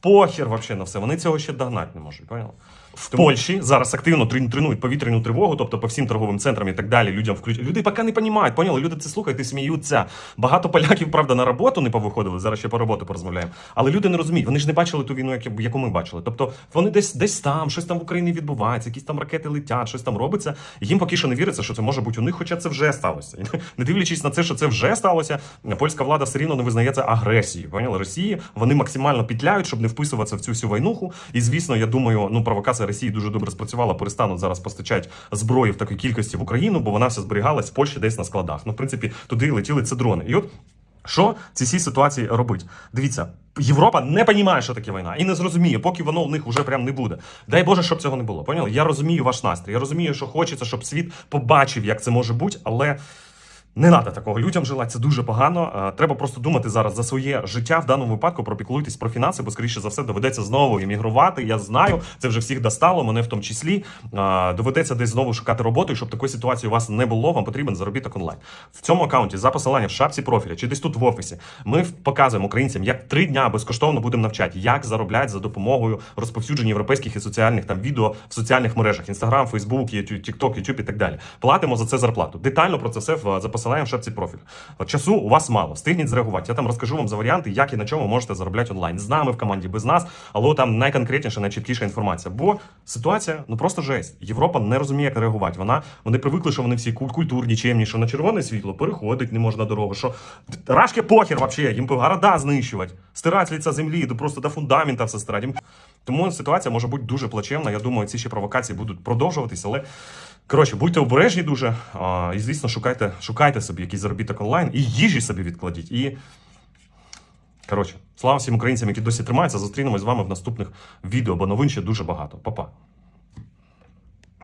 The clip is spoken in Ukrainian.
похер вообще на все. Вони цього ще догнати не можуть. Поняли? В Польщі зараз активно трен- тренують повітряну тривогу, тобто по всім торговим центрам і так далі. Людям включ... Люди поки не розуміють, поняли? Люди це слухають і сміються. Багато поляків, правда, на роботу не повиходили. Зараз ще по роботу порозмовляємо. Але люди не розуміють, вони ж не бачили ту війну, яку- яку ми бачили. Тобто вони десь десь там, щось там в Україні відбувається, якісь там ракети летять, щось там робиться. Їм поки що не віриться, що це може бути у них, хоча це вже сталося. Не дивлячись на це, що це вже сталося, польська влада все рівно не визнає це агресією. Поняли? Росії вони максимально пітляють, щоб не вписуватися в цю всю войнуху. І звісно, я думаю, ну провокація Росії дуже добре спрацювала. Перестануть зараз постачати зброю в такій кількості в Україну, бо вона вся зберігалась в Польщі десь на складах. Ну, в принципі, туди летіли ці дрони. І от що ці всі ситуації робить? Дивіться, Європа не розуміє, що таке війна, і не зрозуміє, поки воно в них вже прям не буде. Дай Боже, щоб цього не було. Поняли? Я розумію ваш настрій. Я розумію, що хочеться, щоб світ побачив, як це може бути, але. Не треба такого людям желати, це дуже погано. Е, Треба просто думати зараз за своє життя. В даному випадку пропіклуйтесь про фінанси, бо скоріше за все доведеться знову іммігрувати. Я знаю, це вже всіх достало, мене в тому числі. Е, Доведеться десь знову шукати роботу, і щоб такої ситуації у вас не було. Вам потрібен заробіток онлайн. В цьому аккаунті за посиланням в шапці профіля чи десь тут в офісі. Ми показуємо українцям, як три дня безкоштовно будемо навчати, як заробляти за допомогою розповсюдження європейських і соціальних там відео в соціальних мережах: Інстаграм, Фейсбук, Тікток, Ютуб і так далі. Платимо за це зарплату. Детально про це все в за посиланням в шапці профіль. От часу у вас мало. Встигніть зреагувати. Я там розкажу вам за варіанти, як і на чому можете заробляти онлайн. З нами в команді, без нас, але там найконкретніша, найчіткіша інформація. Бо ситуація ну просто жесть. Європа не розуміє, як реагувати. Вона вони привикли, що вони всі куль- культурні, чемні, що на червоне світло переходить не можна дорогу. Що рашки похер вообще, їм города знищувати, стирати з землі, до просто до фундамента все стирати. Тому ситуація може бути дуже плачевна. Я думаю, ці ще провокації будуть продовжуватися, але. Коротше, будьте обережні дуже. А, і звісно, шукайте, шукайте собі якийсь заробіток онлайн і їжі собі відкладіть. І коротше, слава всім українцям, які досі тримаються. Зустрінемось з вами в наступних відео, бо новин ще дуже багато. Па-па.